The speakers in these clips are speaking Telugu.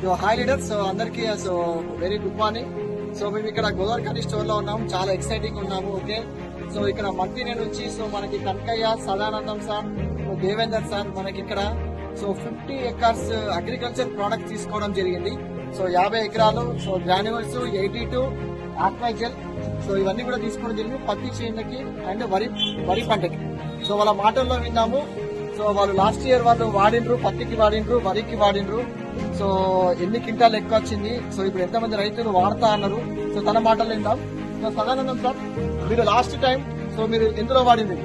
సో హాయ్ లీడర్ సో అందరికి so very good morning so మేము ఇక్కడ గోదావరి స్టోర్లో ఉన్నాము చాలా ఎక్సైటింగ్ ఉన్నాము ఓకే సో ఇక్కడ మంత్రి నుంచి సో మనకి కనకయ్య సదానందం సార్ దేవేందర్ సార్ మనకి ఇక్కడ so fifty acres agriculture product తీసుకోవడం జరిగింది. సో యాభై ఎకరాలు సో గ్రాన్యువల్స్ ఎయిటీ టూ ఆక్వాజల్ సో ఇవన్నీ కూడా తీసుకోవడం జరిగింది పత్తి చేనుకి అండ్ వరి వరి పంటకి. సో వాళ్ళ మాటల్లో విన్నాము సో వాళ్ళు లాస్ట్ ఇయర్ వాళ్ళు వాడిండ్రు పత్తికి వాడిండ్రు వరికి వాడిండ్రు సో ఎన్ని క్వింటాలు ఎక్కువ వచ్చింది సో ఇప్పుడు ఎంతమంది రైతులు వాడతా అన్నారు. సో తన మాటలు విందాం. సో సదానందం సార్ మీరు లాస్ట్ టైం సో మీరు ఎందులో వాడింది?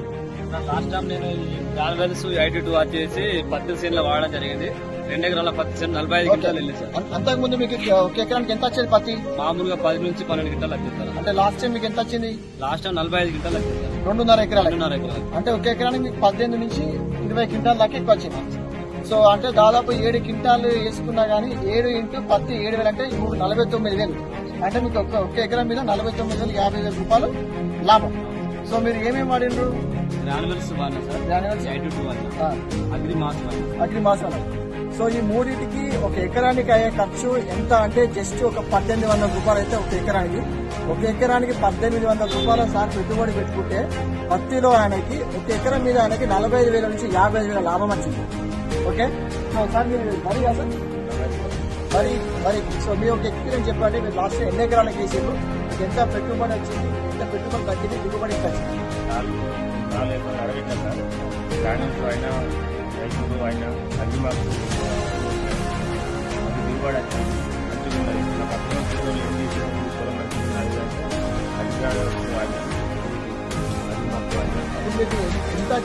లాస్ట్ టైం నేను ఈ గాల్వెల్స్ ఎయిటీ టూ వచ్చేసి పత్తి సీన్లో వాడడం జరిగింది. రెండు ఎకరాల పత్తి సీన్ నలభై ఐదు క్వింటాలు వెళ్ళింది సార్. అంతకుముందు మీకు ఒక ఎకరానికి ఎంత వచ్చేది పత్తి? మామూలుగా పది నుంచి పన్నెండు క్వింటాలు వచ్చింది అంటే లాస్ట్ టైం మీకు ఎంత వచ్చింది? లాస్ట్ టైం నలభై ఐదు క్వింటాలు వచ్చింది రెండున్నర ఎకరాలకి రెండున్నర ఎకరాలు. అంటే ఒక ఎకరానికి మీకు పద్దెనిమిది నుంచి ఇరవై క్వింటాల దాకా ఎక్కువ వచ్చింది. సో అంటే దాదాపు ఏడు క్వింటాలు వేసుకున్నా గానీ ఏడు ఇంటూ పత్తి ఏడు వేలు అంటే మూడు నలభై తొమ్మిది వేలు. అంటే మీకు ఒక ఒక ఎకరం మీద నలభై తొమ్మిది వేలు యాభై వేల రూపాయలు లాభం. సో మీరు ఏమేమి వాడినరు? అగ్రి మాసాల సో ఈ మూడింటికి ఒక ఎకరానికి అయ్యే ఖర్చు ఎంత అంటే జస్ట్ ఒక పద్దెనిమిది వందల రూపాయలు అయితే ఒక ఎకరానికి. ఒక ఎకరానికి పద్దెనిమిది వందల రూపాయల సార్ పెట్టుబడి పెట్టుకుంటే పత్తిలో ఆయనకి ఒక ఎకరం మీద ఆయనకి నలభై ఐదు వేల నుంచి యాభై ఐదు వేల లాభం వచ్చింది. ఓకే? సో సార్ మీరు మరి సార్? మరి మరి సో మీ ఒక ఎక్స్పీరియన్స్ చెప్పండి. మీరు లాస్ట్ ఎన్ని ఎకరాలకు వేసారు ఎంత పెట్టుబడి వచ్చింది? ఎంత పెట్టుబడి తగ్గింది? దిగుబడి వచ్చింది? నాలుగు నాలుగు ఎకరాలు రైతులు ఆయన అన్ని మాకు అది దిగుబడి వచ్చింది మంచిగా ఉన్నది నా పక్కన ఏం మంచిగా అది మాకు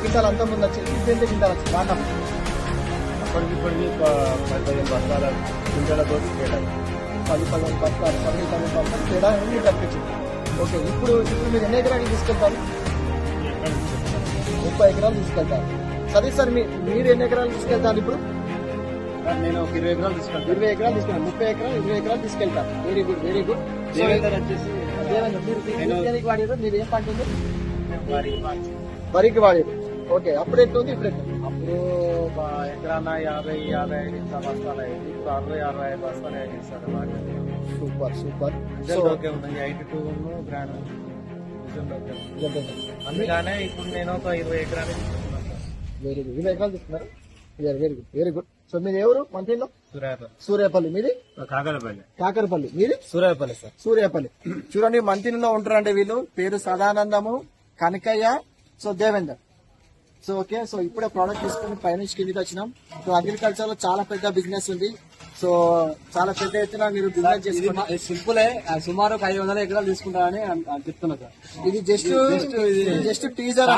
ఎంత అంత ముందు వచ్చింది ఇంత ఎంత వచ్చింది బాగా అప్పటికిప్పటికి పది పదిహేను బస్తాల గింజలతో తేడా పది పదిహేను బస్తాలు పది పదిహేను బస్తాలు తేడా అన్ని తప్పించింది ఓకే ఇప్పుడు ఇప్పుడు మీరు ఎన్ని ఎకరాలు తీసుకెళ్తారు? ముప్పై ఎకరాలు తీసుకెళ్తారు. సరే సార్ మీరు ఎన్ని ఎకరాలు తీసుకెళ్తారు ఇప్పుడు? నేను ఒక ఇరవై ఎకరాలు తీసుకుంటాను ఇరవై ఎకరాలు తీసుకెళ్తారు. ముప్పై ఎకరాలు ఇరవై ఎకరాలు తీసుకెళ్తారు. Very good very good Devender వచ్చేసి దేవేంద్ర మీరు వాడారు ఏం మాస్. వరికి వాడారు. ఓకే అప్పుడు ఎట్లా ఉంది? ఇప్పుడు? అప్పుడు ఎకరాన యాభై యాభై ఐదు ఇంత బస్తాలు ఇప్పుడు అరవై అరవై ఐదు బస్తాలు సార్ బాగా సూపర్ సూపర్ రిజల్ట్ ఓకే ఉంది. Eighty two grand result okay. అందుకనే ఇప్పుడు నేను ఒక ఇరవై ఎకరాలు. వెరీ గుడ్ ఇరవై ఎకరాలు తీసుకున్నారు? Very good very good so మీది ఎవరు? మంత్రిలో సూర్యాపల్లి. సూర్యాపల్లి. మీది? కాకరపల్లి. కాకరపల్లి. మీది? సూర్యాపల్లి సార్. సూర్యాపల్లి. చూడండి మంత్రిలో ఉంటారండి వీళ్ళు. పేరు Sadanandam Kanakaiah so Devender. So okay. So ఇప్పుడే ప్రోడక్ట్ తీసుకుని పైనుంచి కిందికి వచ్చినాం. సో అగ్రికల్చర్లో చాలా పెద్ద బిజినెస్ ఉంది. సో చాలా పెద్ద ఎత్తున మీరు బిజినెస్ చేసుకున్నారు సింపులే. సుమారు ఒక ఐదు వందల ఎకరాలు తీసుకుంటారని చెప్తున్నా సార్. ఇది జస్ట్ జస్ట్ టీజర్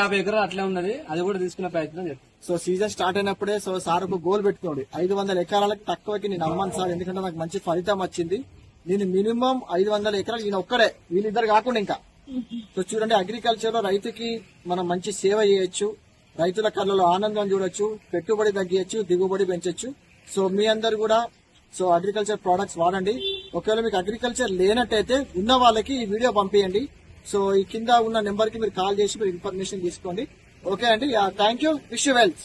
యాభై ఎకరాలు అట్లే ఉన్నది. అది కూడా తీసుకునే ప్రయత్నం చేస్తాం సో సీజన్ స్టార్ట్ అయినప్పుడే సో సార్ ఒక గోల్ పెట్టుకోండి. ఐదు వందల ఎకరాలకు తక్కువకి నేను అమ్మాను సార్. ఎందుకంటే నాకు మంచి ఫలితం వచ్చింది. నేను మినిమం ఐదు వందల ఎకరాలు ఈయన ఒక్కడే. వీళ్ళిద్దరు కాకుండా ఇంకా. సో చూడండి అగ్రికల్చర్లో రైతుకి మనం మంచి సేవ చేయొచ్చు. రైతుల కళ్ళలో ఆనందం చూడొచ్చు పెట్టుబడి తగ్గించచ్చు దిగుబడి పెంచొచ్చు. సో మీ అందరు కూడా సో అగ్రికల్చర్ ప్రోడక్ట్స్ వాడండి. ఒకవేళ మీకు అగ్రికల్చర్ లేనట్టయితే ఉన్న వాళ్ళకి ఈ వీడియో పంపించండి సో ఈ కింద ఉన్న నెంబర్కి మీరు కాల్ చేసి మీరు ఇన్ఫర్మేషన్ తీసుకోండి. ఓకే అండి thank you wish you wealth